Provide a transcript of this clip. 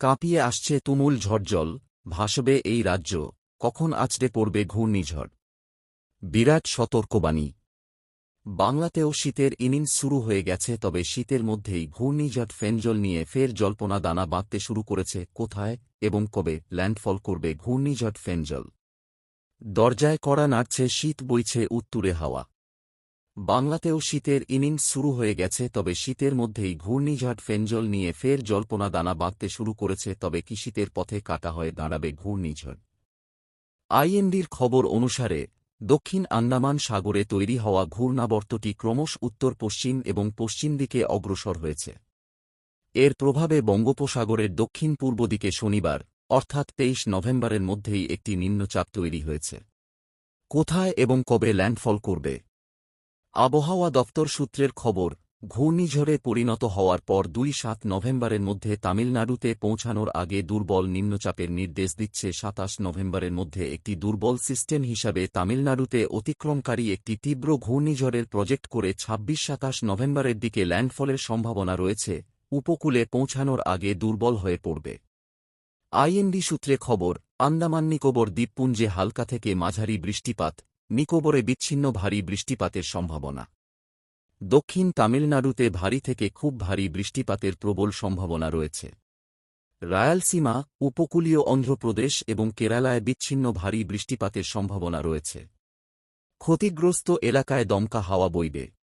কাঁপিয়ে আসছে তুমুল ঝড়জল ভাসবে এই রাজ্য, কখন আছড়ে পড়বে ঘূর্ণিঝড়? বিরাট সতর্কবাণী। বাংলাতেও শীতের ইনিংস শুরু হয়ে গেছে, তবে শীতের মধ্যেই ঘূর্ণিঝড় ফেনজল নিয়ে ফের জল্পনা দানা বাঁধতে শুরু করেছে, কোথায় এবং কবে ল্যান্ডফল করবে ঘূর্ণিঝড় ফেনজল? দরজায় কড়া নাড়ছে, শীত বইছে উত্তুরে হাওয়া। বাংলাতেও শীতের ইনিংস শুরু হয়ে গেছে, তবে শীতের মধ্যেই ঘূর্ণিঝড় ফেনজল নিয়ে ফের জল্পনা দানা বাঁধতে শুরু করেছে, তবে কি শীতের পথে কাটা হয়ে দাঁড়াবে ঘূর্ণিঝড়? আইএনডির খবর অনুসারে, দক্ষিণ আন্দামান সাগরে তৈরি হওয়া ঘূর্ণাবর্তটি ক্রমশ উত্তর পশ্চিম এবং পশ্চিম দিকে অগ্রসর হয়েছে। এর প্রভাবে বঙ্গোপসাগরের দক্ষিণ পূর্ব দিকে শনিবার, অর্থাৎ তেইশ নভেম্বরের মধ্যেই একটি নিম্নচাপ তৈরি হয়েছে। কোথায় এবং কবে ল্যান্ডফল করবে? আবহাওয়া দপ্তর সূত্রের খবর, ঘূর্ণিঝড়ে পরিণত হওয়ার পর দুই সাত নভেম্বরের মধ্যে তামিলনাড়ুতে পৌঁছানোর আগে দুর্বল নিম্নচাপের নির্দেশ দিচ্ছে সাতাশ নভেম্বরের মধ্যে একটি দুর্বল সিস্টেম হিসাবে তামিলনাড়ুতে অতিক্রমকারী একটি তীব্র ঘূর্ণিঝড়ের প্রজেক্ট করে ছাব্বিশ সাতাশ নভেম্বরের দিকে ল্যান্ডফলের সম্ভাবনা রয়েছে, উপকূলে পৌঁছানোর আগে দুর্বল হয়ে পড়বে। আইএনডি সূত্রে খবর, আন্দামান নিকোবর দ্বীপপুঞ্জে হালকা থেকে মাঝারি বৃষ্টিপাত নিকোবরে বিচ্ছিন্ন ভারী বৃষ্টিপাতের সম্ভাবনা। দক্ষিণ তামিলনাড়ুতে ভারী থেকে খুব ভারী বৃষ্টিপাতের প্রবল সম্ভাবনা রয়েছে। রায়ালসীমা, উপকূলীয় অন্ধ্রপ্রদেশ এবং কেরালায় বিচ্ছিন্ন ভারী বৃষ্টিপাতের সম্ভাবনা রয়েছে। ক্ষতিগ্রস্ত এলাকায় দমকা হাওয়া বইবে।